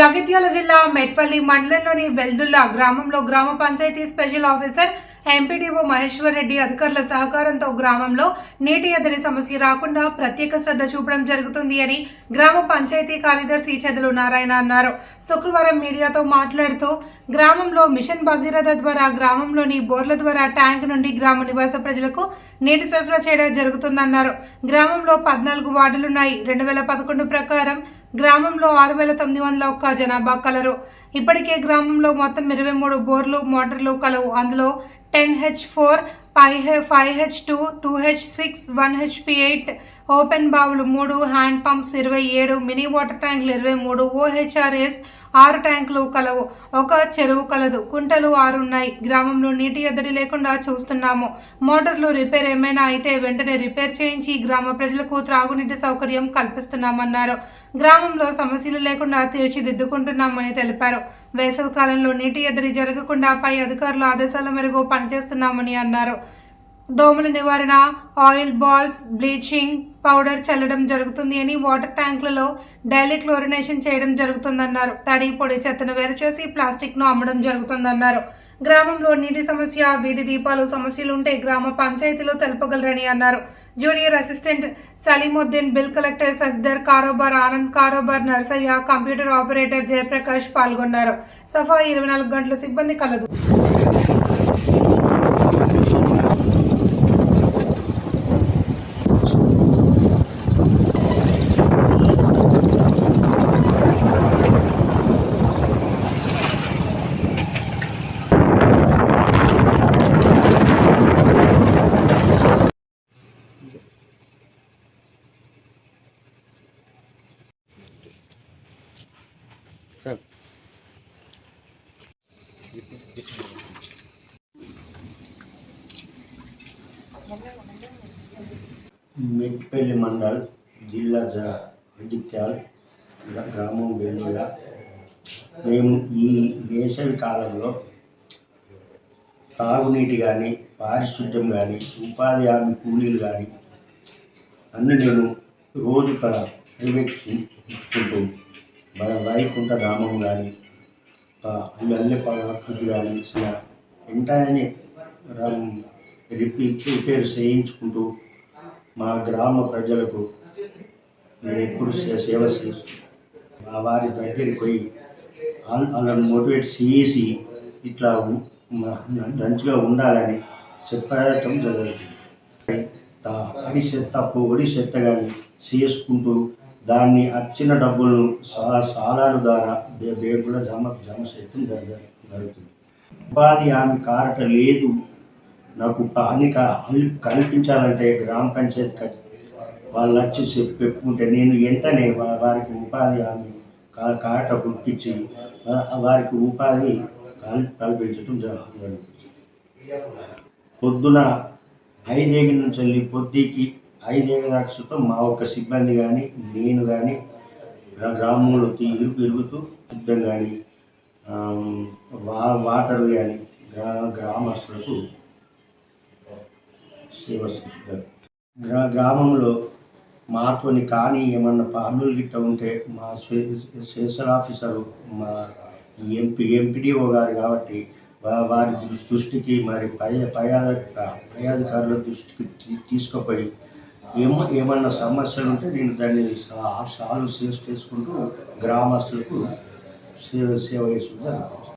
జగిత్యాల జిల్లా మెట్పల్లి మండలంలోని వెల్దుల్లా గ్రామంలో గ్రామ panchayat special officer MPDO Maheshwar Reddy అధికారుల సహకారంతో గ్రామంలో నీటి ఎద్దడి సమస్య రాకుండా ప్రత్యేక శ్రద్ధ చూపడం జరుగుతుంది అని గ్రామ పంచాయతీ కార్యదర్శి చెదలు నారాయణ అన్నారు. శుక్రవారం మీడియాతో మాట్లాడుతూ గ్రామంలో మిషన్ భగీరథ ద్వారా గ్రామంలోని బోర్ల ద్వారా ట్యాంక్ నుండి గ్రామ నివాస ప్రజలకు నీటి సరఫరా చేయడం జరుగుతుందన్నారు. గ్రామంలో పద్నాలుగు వార్డులున్నాయి. రెండు వేల పదకొండు ప్రకారం గ్రామంలో ఆరు వేల తొమ్మిది వందల ఒక్క జనాభా కలరు. ఇప్పటికే గ్రామంలో మొత్తం ఇరవై మూడు బోర్లు మోటార్లు కలవు. అందులో ten H four five five H two two H six one HP eight open బావులు మూడు హ్యాండ్ పంప్స్ ఇరవై ఏడు మినీ వాటర్ ట్యాంకులు ఇరవై మూడు ఓహెచ్ఆర్ఎస్ ఆరు ట్యాంకులు కలవు. ఒక చెరువు కలదు. కుంటలు ఆరు ఉన్నాయి. గ్రామంలో నీటి ఎద్దడి లేకుండా చూస్తున్నాము. మోటార్లు రిపేర్ ఏమైనా అయితే వెంటనే రిపేర్ చేయించి గ్రామ ప్రజలకు త్రాగునీటి సౌకర్యం కల్పిస్తున్నామన్నారు. గ్రామంలో సమస్యలు లేకుండా తీర్చిదిద్దుకుంటున్నామని తెలిపారు. వేసవి కాలంలో నీటి ఎద్దడి జరగకుండా పై అధికారుల ఆదేశాల మేరకు పనిచేస్తున్నామని అన్నారు. దోమల నివారణ ఆయిల్ బాల్స్ బ్లీచింగ్ పౌడర్ చల్లడం జరుగుతుంది అని వాటర్ ట్యాంకులలో డైలీ క్లోరినేషన్ చేయడం జరుగుతుందన్నారు. తడి పొడి చెత్తను వేరు చేసి ప్లాస్టిక్ను అమ్మడం జరుగుతుందన్నారు. గ్రామంలో నీటి సమస్య వీధి దీపాలు సమస్యలు ఉంటే గ్రామ పంచాయతీలో తెలుపగలరని అన్నారు. Junior assistant Salimuddin bill collector సస్దర్ కారోబార్ ఆనంద్ కారోబార్ నర్సయ్య కంప్యూటర్ ఆపరేటర్ జయప్రకాష్ పాల్గొన్నారు. సఫా ఇరవై నాలుగు గంటల సిబ్బంది కలదు. మెట్పల్లి మండల్ జిల్లా జడిత్యాల్ గ్రామం వెలుగుల మేము ఈ వేసవి కాలంలో తాగునీటి కానీ పారిశుద్ధ్యం కానీ ఉపాధి హామీ కూలీలు కానీ అన్ని నేను రోజు తన ప్రైవేట్ ఇచ్చుకుంటూ వైకుంఠ గ్రామం కానీ అన్ని అన్ని కానీ ఇలా వెంటనే రిపేర్ రిపేర్ చేయించుకుంటూ మా గ్రామ ప్రజలకు నేను ఎప్పుడు సేవ చేస్తూ మా వారి దగ్గరికి పోయి వాళ్ళని మోటివేట్ చేసి ఇట్లా మంచిగా ఉండాలని చెప్పడం జరుగుతుంది తా- తడి చెత్త పొడి చెత్త కానీ చేసుకుంటూ దాన్ని అచ్చిన డబ్బులను సా సాలాల ద్వారా బే- బ్యాంకులో జమ జమ చేయడం జరుగుతుంది. ఉపాధి హామీ కారట లేదు. నాకు హాని కనిపించాలంటే కల్పించాలంటే గ్రామ పంచాయతీ కట్- వాళ్ళు వచ్చి చెప్పి పెట్టుకుంటే నేను వెంటనే వారికి ఉపాధి హామీ కాట పుట్టించి వారికి ఉపాధి కల్- కల్పించడం జరుగుతుంది. పొద్దున ఐదేగి నుంచి వెళ్ళి పొద్దుకి ఐదేగి దాకా సుతం మా ఒక్క సిబ్బంది కానీ నేను కానీ గ్రామంలో తి- ఇరుగు ఇరుగుతూ సిద్ధం కానీ వా వాటర్ కానీ గ్రా గ్రామస్తులకు సేవ చేస్తారు గ్రా గ్రామంలో మాతోని కానీ ఏమన్నా పనులు గిట్ట ఉంటే మా స్పెషల్ ఆఫీసరు మా ఎంపీ ఎంపీడీఓ గారు కాబట్టి వారి దృష్టికి మరి పై పై పై అధికారుల దృష్టికి తీ- తీసుకుపోయి ఏమో ఏమన్నా సమస్యలు ఉంటే నేను దాన్ని సాల్వ్ చేసుకుంటూ గ్రామస్తులకు సేవ సేవ చేసుకుంటూ